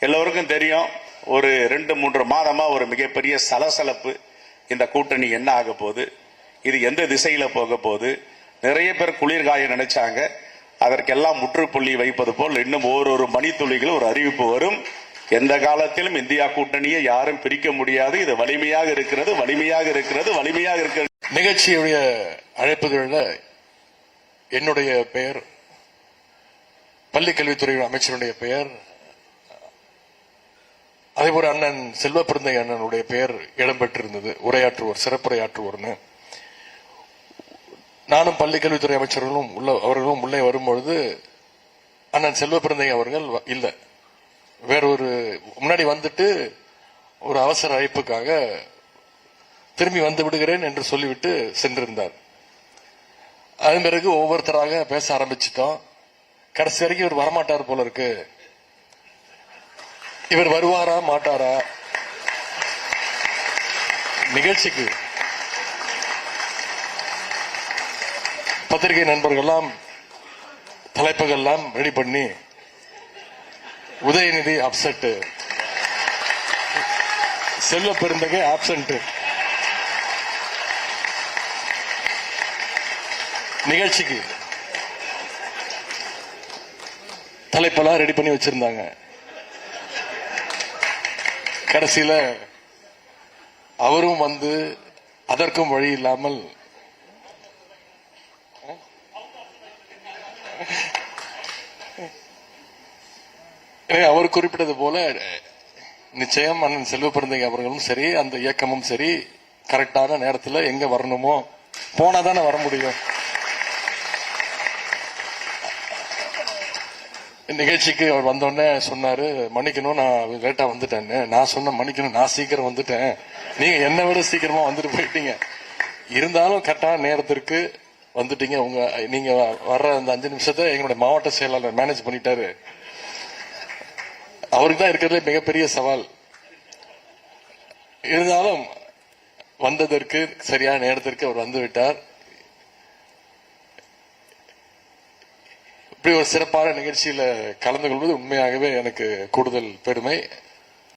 எல்லோருக்கும் தெரியும் ஒரு ரெண்டு மூன்று மாதமா ஒரு மிகப்பெரிய சலசலப்பு இந்த கூட்டணி என்ன ஆக போகுது இது எந்த திசையில போக போகுது நிறைய பேர் குளிர்காய நினைச்சாங்க அதற்கெல்லாம் முற்றுப்புள்ளி வைப்பது போல் இன்னும் ஓரொரு மணித்துளிகளும் ஒரு அறிவிப்பு வரும். எந்த காலத்திலும் இந்தியா கூட்டணியை யாரும் பிரிக்க முடியாது இது வலிமையாக இருக்கிறது வலிமையாக இருக்கிறது வலிமையாக இருக்கிறது. நிகழ்ச்சியுடைய அழைப்புகளில் என்னுடைய பெயர் பள்ளி கல்வித்துறை அமைச்சருடைய பெயர் அதேபோல் அண்ணன் செல்வ பிறந்தை அண்ணனுடைய பெயர் இடம்பெற்றிருந்தது. உரையாற்றுவோர் சிறப்புரையாற்றுவோர்னு. நானும் பள்ளி கல்வித்துறை அமைச்சர்களும் உள்ள அவர்களும் உள்ளே வரும்பொழுது அண்ணன் செல்வ பிறந்தை அவர்கள் வ- இல்ல. வேறொரு முன்னாடி வந்துட்டு ஒரு அவசர அழைப்புக்காக திரும்பி வந்து விடுகிறேன் என்று சொல்லிவிட்டு சென்றிருந்தார். அதன் பிறகு ஒவ்வொருத்தராக பேச ஆரம்பிச்சிட்டோம். கடைசி வரைக்கும் இவர் வரமாட்டார் போல இருக்கு. இவர் வருவாரா மாட்டாரா? நிகழ்ச்சிக்கு. பத்திரிகை நண்பர்கள்லாம் தலைப்புகள்லாம் ரெடி பண்ணி உதயநிதி அப்செட் செல்வ பெருந்தகை ஆப்சண்ட் நிகழ்ச்சிக்கு. தலைப்பெல்லாம் ரெடி பண்ணி வச்சிருந்தாங்க. கடைசியில அவரும் வந்து அதற்கும் வழி இல்லாமல் அவர் குறிப்பிட்டது போல நிச்சயம் அண்ணன் செல்வ பிறந்தகை அவர்களும் சரி அந்த இயக்கமும் சரி கரெக்டான நேரத்தில் எங்க வரணுமோ போனா தானே வர முடியும். நிகழ்ச்சிக்கு அவர் வந்தோடனே சொன்னாரு மன்னிக்கணும் நான் லேட்டா வந்துட்டேன்னு. நான் சொன்ன மன்னிக்கணும் நான் சீக்கிரம் வந்துட்டேன். நீங்க என்னை விட சீக்கிரமா வந்துட்டு போயிட்டீங்க. இருந்தாலும் கரெக்டான நேரத்திற்கு வந்துட்டீங்க. உங்க நீங்க வர்ற அந்த அஞ்சு நிமிஷத்தை எங்களுடைய மாவட்ட செயலாளர் மேனேஜ் பண்ணிட்டாரு. அவருக்கு தான் இருக்கிறதுல மிகப்பெரிய சவால். இருந்தாலும் வந்ததற்கு சரியான நேரத்திற்கு அவர் வந்து விட்டார். இப்படி ஒரு சிறப்பான நிகழ்ச்சியில கலந்து கொள்வது உண்மையாகவே எனக்கு கூடுதல் பெருமை.